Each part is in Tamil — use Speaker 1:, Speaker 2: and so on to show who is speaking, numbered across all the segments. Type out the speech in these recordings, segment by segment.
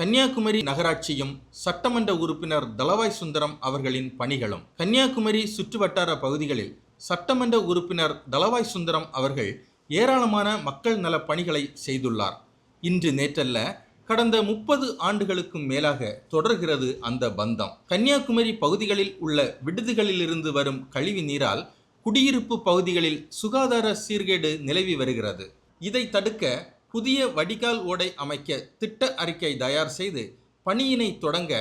Speaker 1: கன்னியாகுமரி நகராட்சியும் சட்டமன்ற உறுப்பினர் தளவாய் சுந்தரம் அவர்களின் பணிகளும். கன்னியாகுமரி சுற்றுவட்டார பகுதிகளில் சட்டமன்ற உறுப்பினர் தளவாய் சுந்தரம் அவர்கள் ஏராளமான மக்கள் நல பணிகளை செய்துள்ளார். இன்று நேற்றல்ல கடந்த முப்பது ஆண்டுகளுக்கும் மேலாக தொடர்கிறது அந்த பந்தம். கன்னியாகுமரி பகுதிகளில் உள்ள விடுதிகளிலிருந்து வரும் கழிவு நீரால் குடியிருப்பு பகுதிகளில் சுகாதார சீர்கேடு நிலவி வருகிறது. இதை தடுக்க புதிய வடிகால் ஓடை அமைக்க திட்ட அறிக்கை தயார் செய்து பணியினை தொடங்க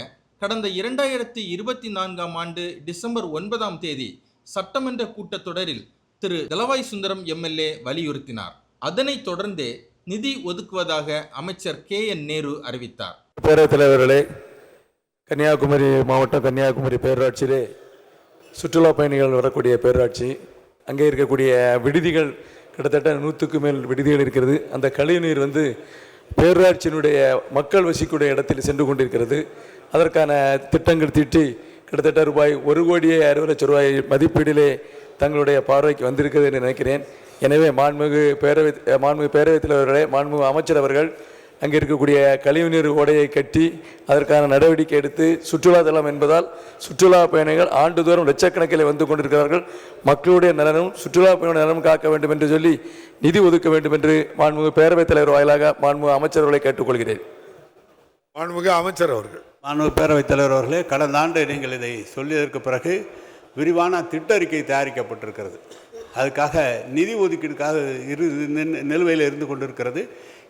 Speaker 1: கடந்த இரண்டாயிரத்தி இருபத்தி நான்காம் ஆண்டு டிசம்பர் ஒன்பதாம் தேதி சட்டமன்ற கூட்டத்தொடரில் திரு தலவாய் சுந்தரம் எம்எல்ஏ வலியுறுத்தினார். அதனைத் தொடர்ந்தே நிதி ஒதுக்குவதாக அமைச்சர் கே என் நேரு அறிவித்தார்.
Speaker 2: பேரவைத்தலைவர்களே கன்னியாகுமரி மாவட்டம் கன்னியாகுமரி பேரூராட்சியிலே சுற்றுலா பயணிகள் வரக்கூடிய பேரூராட்சி அங்கே இருக்கக்கூடிய விடுதிகள் கிட்டத்தட்ட நூற்றுக்கு மேல் விடுதிகள் இருக்கிறது. அந்த கழிவுநீர் வந்து பேரூராட்சியினுடைய மக்கள் வசிக்கூடிய இடத்தில் சென்று கொண்டிருக்கிறது. அதற்கான திட்டங்கள் தீட்டி கிட்டத்தட்ட ரூபாய் ஒரு கோடியே அறுபது லட்சம் ரூபாய் மதிப்பீடிலே தங்களுடைய பார்வைக்கு வந்திருக்கிறது என்று நினைக்கிறேன். எனவே மாண்புமிகு பேரவை மாண்புமிகு பேரவைத் தலைவர்களே மாண்புமிகு அமைச்சர் அவர்கள் அங்கே இருக்கக்கூடிய கழிவுநீர் ஓடையை கட்டி அதற்கான நடவடிக்கை எடுத்து சுற்றுலா தலம் என்பதால் சுற்றுலா பயணிகள் ஆண்டுதோறும் லட்சக்கணக்கில் வந்து கொண்டிருக்கிறார்கள். மக்களுடைய நலனும் சுற்றுலா பயணிகள் நலனும் காக்க வேண்டும் என்று சொல்லி நிதி ஒதுக்க வேண்டும் என்று மாண்புமிகு பேரவைத் தலைவர் வாயிலாக மாண்புமிகு அமைச்சர்களை கேட்டுக்கொள்கிறேன்.
Speaker 3: மாண்புமிகு அமைச்சர் அவர்கள்.
Speaker 4: மாண்பு பேரவைத் தலைவர் அவர்களே கடந்த ஆண்டு நீங்கள் இதை சொல்லியதற்கு பிறகு விரிவான திட்ட அறிக்கை தயாரிக்கப்பட்டிருக்கிறது. அதுக்காக நிதி ஒதுக்கீடுக்காக இரு நிலுவையில் இருந்து கொண்டிருக்கிறது.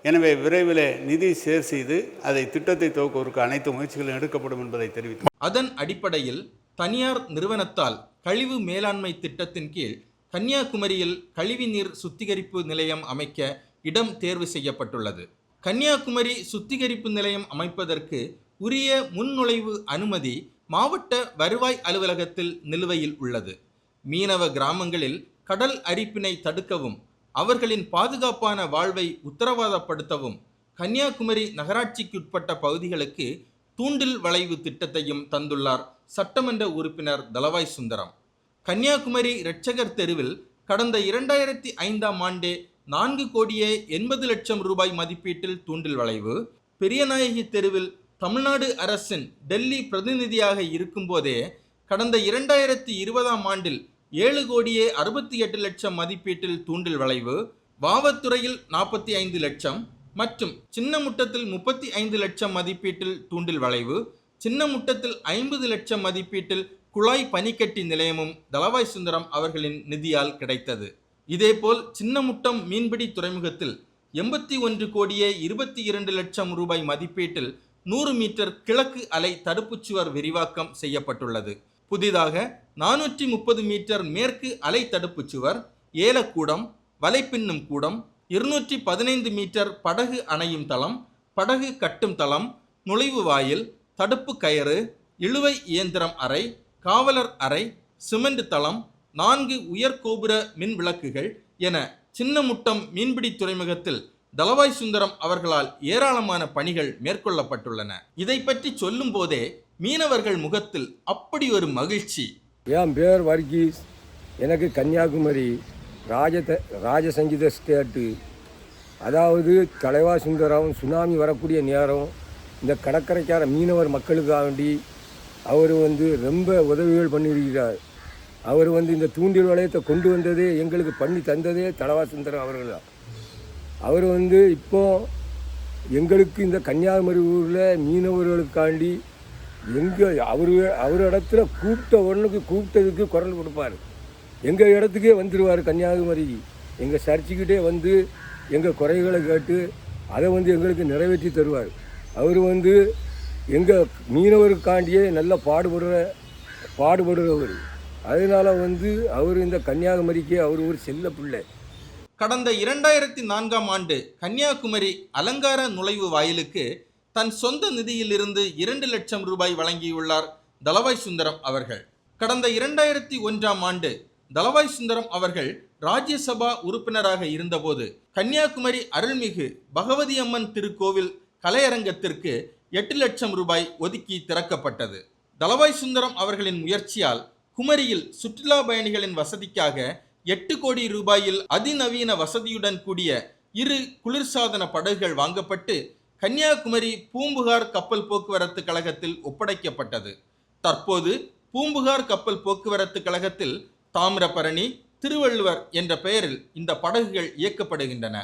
Speaker 4: எனவே விரைவில் நிதி சேர் செய்து அதை திட்டத்தை துவக்குவதற்கு அனைத்து முயற்சிகளும் எடுக்கப்படும் என்பதை தெரிவித்து
Speaker 1: அதன் அடிப்படையில் தனியார் நிறுவனத்தால் கழிவு மேலாண்மை திட்டத்தின் கீழ் கன்னியாகுமரியில் கழிவுநீர் சுத்திகரிப்பு நிலையம் அமைக்க இடம் தேர்வு செய்யப்பட்டுள்ளது. கன்னியாகுமரி சுத்திகரிப்பு நிலையம் அமைப்பதற்கு உரிய முன்நுழைவு அனுமதி மாவட்ட வருவாய் அலுவலகத்தில் நிலுவையில் உள்ளது. மீனவ கிராமங்களில் கடல் அரிப்பினை தடுக்கவும் அவர்களின் பாதுகாப்பான வாழ்வை உத்தரவாதப்படுத்தவும் கன்னியாகுமரி நகராட்சிக்குட்பட்ட பகுதிகளுக்கு தூண்டில் வளைவு திட்டத்தையும் தந்துள்ளார் சட்டமன்ற உறுப்பினர் தலவாய் சுந்தரம். கன்னியாகுமரி இரட்சகர் தெருவில் கடந்த இரண்டாயிரத்தி ஐந்தாம் ஆண்டே நான்கு கோடியே எண்பது லட்சம் ரூபாய் மதிப்பீட்டில் தூண்டில் வளைவு பெரியநாயகி தெருவில் தமிழ்நாடு அரசின் டெல்லி பிரதிநிதியாக இருக்கும்போதே கடந்த இரண்டாயிரத்தி இருபதாம் ஆண்டில் ஏழு கோடியே அறுபத்தி எட்டு லட்சம் மதிப்பீட்டில் தூண்டில் வளைவு வாவத்துறையில் நாற்பத்தி ஐந்து லட்சம் மற்றும் சின்னமுட்டத்தில் முப்பத்தி ஐந்து லட்சம் மதிப்பீட்டில் தூண்டில் வளைவு சின்னமுட்டத்தில் ஐம்பது லட்சம் மதிப்பீட்டில் குழாய் பனிக்கட்டி நிலையமும் தளவாய் சுந்தரம் அவர்களின் நிதியால் கிடைத்தது. இதேபோல் சின்னமுட்டம் மீன்பிடி துறைமுகத்தில் எண்பத்தி ஒன்று கோடியே இருபத்தி இரண்டு லட்சம் ரூபாய் மதிப்பீட்டில் நூறு மீட்டர் கிழக்கு அலை தடுப்புச் சுவர் விரிவாக்கம் செய்யப்பட்டுள்ளது. புதிதாக நானூற்றி முப்பது மீட்டர் மேற்கு அலை தடுப்பு சுவர் ஏலக்கூடம் வலைப்பின்னும் கூடம் இருநூற்றி பதினைந்து மீட்டர் படகு அணையும் தளம் படகு கட்டும் தளம் நுழைவு வாயில் தடுப்பு கயறு இழுவை இயந்திரம் அறை காவலர் அறை சிமெண்ட் தளம் நான்கு உயர்கோபுர மின் விளக்குகள் என சின்னமுட்டம் மீன்பிடி துறைமுகத்தில் தளவாய் சுந்தரம் அவர்களால் ஏராளமான பணிகள் மேற்கொள்ளப்பட்டுள்ளன. இதை பற்றி சொல்லும் போதே மீனவர்கள் முகத்தில் அப்படி ஒரு மகிழ்ச்சி.
Speaker 5: என் பேர் வர்கீஸ். எனக்கு கன்னியாகுமரி ராஜ ராஜசங்கீத ஸ்டேட்டு. அதாவது தலைவா சுந்தரம் சுனாமி வரக்கூடிய நேரம் இந்த கடற்கரைக்கார மீனவர் மக்களுக்காக வேண்டி அவர் வந்து ரொம்ப உதவிகள் பண்ணியிருக்கிறார். அவர் வந்து இந்த தூண்டில் வளையத்தை கொண்டு வந்ததே எங்களுக்கு பண்ணி தந்ததே தலைவா சுந்தரம் அவர்கள் தான் அவர் வந்து இப்போ எங்களுக்கு இந்த கன்னியாகுமரி ஊரில் மீனவர்களுக்காண்டி எங்கே அவர் அவர் இடத்துல கூப்பிட்ட ஒன்றுக்கு கூப்பிட்டதுக்கு குரல் கொடுப்பார். எங்கள் இடத்துக்கே வந்துடுவார் கன்னியாகுமரிக்கு எங்கள் சர்ச்சுக்கிட்டே வந்து எங்கள் குறைகளை கேட்டு அதை வந்து எங்களுக்கு நிறைவேற்றி தருவார். அவர் வந்து எங்கள் மீனவருக்காண்டியே நல்லா பாடுபடுற பாடுபடுறவர். அதனால் வந்து அவர் இந்த கன்னியாகுமரிக்கு அவர் ஒரு செல்ல பிள்ளை.
Speaker 1: கடந்த இரண்டாயிரத்தி நான்காம் ஆண்டு கன்னியாகுமரி அலங்கார நுழைவு வாயிலுக்கு தன் சொந்த நிதியிலிருந்து இரண்டு லட்சம் ரூபாய் வழங்கியுள்ளார் தலவாய் சுந்தரம் அவர்கள். கடந்த இரண்டாயிரத்தி ஒன்றாம் ஆண்டு தலவாய் சுந்தரம் அவர்கள் ராஜ்யசபா உறுப்பினராக இருந்தபோது கன்னியாகுமரி அருள்மிகு பகவதி அம்மன் திருக்கோவில் கலையரங்கத்திற்கு எட்டு லட்சம் ரூபாய் ஒதுக்கி திறக்கப்பட்டது. தலவாய் சுந்தரம் அவர்களின் முயற்சியால் குமரியில் சுற்றுலா பயணிகளின் வசதிக்காக எட்டு கோடி ரூபாயில் அதிநவீன வசதியுடன் கூடிய இரு குளிர்சாதன படகுகள் வாங்கப்பட்டு கன்னியாகுமரி பூம்புகார் கப்பல் போக்குவரத்து கழகத்தில் ஒப்படைக்கப்பட்டது. தற்போது பூம்புகார் கப்பல் போக்குவரத்து கழகத்தில் தாமிரபரணி திருவள்ளுவர் என்ற பெயரில் இந்த படகுகள் இயக்கப்படுகின்றன.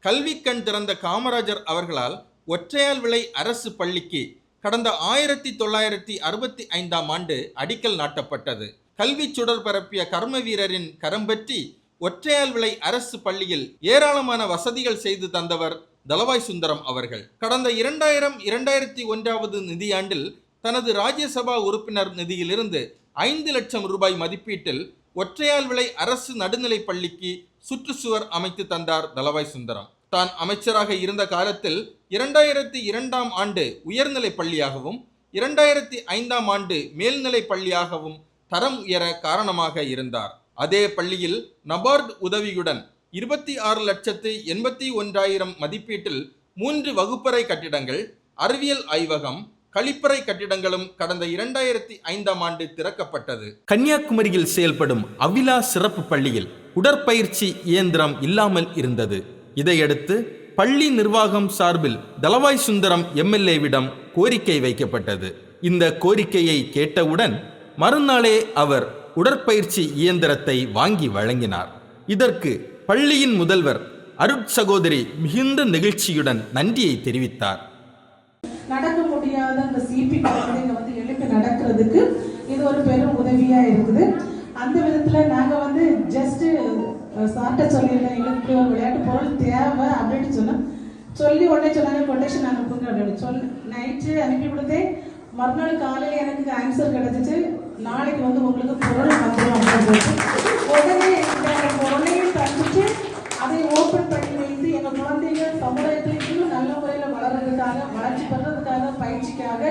Speaker 1: கல்வி கண் திறந்த காமராஜர் அவர்களால் ஒற்றையால் விலை அரசு பள்ளிக்கு கடந்த ஆயிரத்தி தொள்ளாயிரத்தி அறுபத்தி ஐந்தாம் ஆண்டு அடிக்கல் நாட்டப்பட்டது. கல்வி சுடர் பரப்பிய கர்ம வீரரின் கரம் பற்றி ஒற்றையால் விலை அரசு பள்ளியில் ஏராளமான வசதிகள் செய்து தந்தவர் தலவாய் சுந்தரம் அவர்கள். கடந்த இரண்டாயிரம் இரண்டாயிரத்தி ஒன்றாவது நிதியாண்டில் தனது ராஜ்யசபா உறுப்பினர் நிதியிலிருந்து ஐந்து லட்சம் ரூபாய் மதிப்பீட்டில் ஒற்றையால் விலை அரசு நடுநிலைப் பள்ளிக்கு சுற்றுச்சுவர் அமைத்து தந்தார் தலவாய் சுந்தரம். தான் அமைச்சராக இருந்த காலத்தில் இரண்டாயிரத்தி இரண்டாம் ஆண்டு உயர்நிலைப் பள்ளியாகவும் இரண்டாயிரத்தி ஐந்தாம் ஆண்டு மேல்நிலைப் பள்ளியாகவும் தரம் உயர காரணமாக இருந்தார். அதே பள்ளியில் நபார்டு உதவியுடன் இருபத்தி ஆறு லட்சத்து எண்பத்தி ஒன்றாயிரம் மதிப்பீட்டில் மூன்று வகுப்பறை கட்டிடங்கள் அறிவியல் ஆய்வகம் கழிப்பறை கட்டிடங்களும் கடந்த இரண்டாயிரத்தி ஐந்தாம் ஆண்டு திறக்கப்பட்டது. கன்னியாகுமரியில் செயல்படும் அவிலா சிறப்பு பள்ளியில் உடற்பயிற்சி இயந்திரம் இல்லாமல் இருந்தது. இதையடுத்து பள்ளி நிர்வாகம் சார்பில் தலவாய் சுந்தரம் எம்எல்ஏவிடம் கோரிக்கை வைக்கப்பட்டது. இந்த கோரிக்கையை கேட்டவுடன் மறுநாளே அவர் உடற்பயிற்சி இயந்திரத்தை வாங்கி வழங்கினார். இதற்கு பள்ளியின் முதல்வர் அருட்சகோதரி மிகுந்த நெகிழ்ச்சியுடன் நன்றியை தெரிவித்தார்.
Speaker 6: நடக்க முடியாத அந்த சிபி குழந்தைங்க வந்து எழுப்பி நடக்கிறதுக்கு இது ஒரு பெரும் உதவியா இருக்குது. அந்த விதத்துல நாங்க வந்து ஜஸ்ட் சார்ட்ட சொல்லியிருந்தோம் எங்களுக்கு ஒரு விளையாட்டு பொருள் தேவை அப்படின்னு சொன்னோம். சொல்லி உடனே சொன்னாங்க கொட்டேஷன் அனுப்புங்க அப்படின்னு. சொல்லி நைட்டு அனுப்பி கொடுத்தே மறுநாள் காலையில எனக்கு ஆன்சர் கிடைச்சிச்சு. நாளைக்கு வந்து உங்களுக்கு பொருள் வந்துடும் அப்படின்னு உடனே இந்த அதை ஓபன் பண்ணி வைத்து எங்க குழந்தைங்க சமுதாயத்தில் இன்னும் நல்ல முறையில் வளர்றதுக்காக வளர்ச்சி பெறதுக்காக பயிற்சிக்காக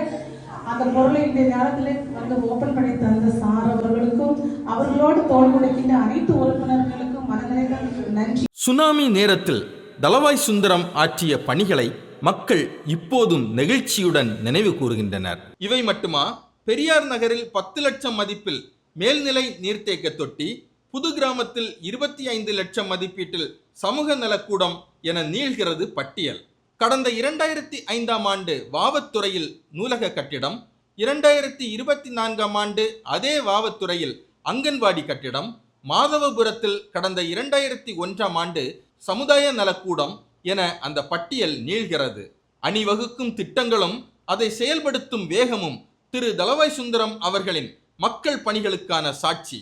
Speaker 6: அந்த பொருளை இந்த நேரத்தில் வந்து ஓபன் பண்ணி தந்த சார் அவர்களுக்கும் அவர்களோடு தோல் கொடுக்கின்ற அனைத்து உறுப்பினர்களுக்கும் மனநிறைந்த நன்றி.
Speaker 1: சுனாமி நேரத்தில் தலவாய் சுந்தரம் ஆற்றிய பணிகளை மக்கள் இப்போதும் நெகிழ்ச்சியுடன் நினைவு கூறுகின்றனர். இவை மட்டுமா? பெரியார் நகரில் பத்து லட்சம் மதிப்பில் மேல்நிலை நீர்த்தேக்க தொட்டி புது கிராமத்தில் இருபத்தி ஐந்து லட்சம் மதிப்பீட்டில் சமூக நலக்கூடம் என நீள்கிறது பட்டியல். கடந்த இரண்டாயிரத்தி ஐந்தாம் ஆண்டு வாவத்துறையில் நூலக கட்டிடம் இரண்டாயிரத்தி இருபத்தி நான்காம் ஆண்டு அதே வாவத்துறையில் அங்கன்வாடி கட்டிடம் மாதவபுரத்தில் கடந்த இரண்டாயிரத்தி ஒன்றாம் ஆண்டு சமுதாய நலக்கூடம் என அந்த பட்டியல் நீள்கிறது. அணிவகுக்கும் திட்டங்களும் அதை செயல்படுத்தும் வேகமும் திரு. தலவாய் சுந்தரம் அவர்களின் மக்கள் பணிகளுக்கான சாட்சி.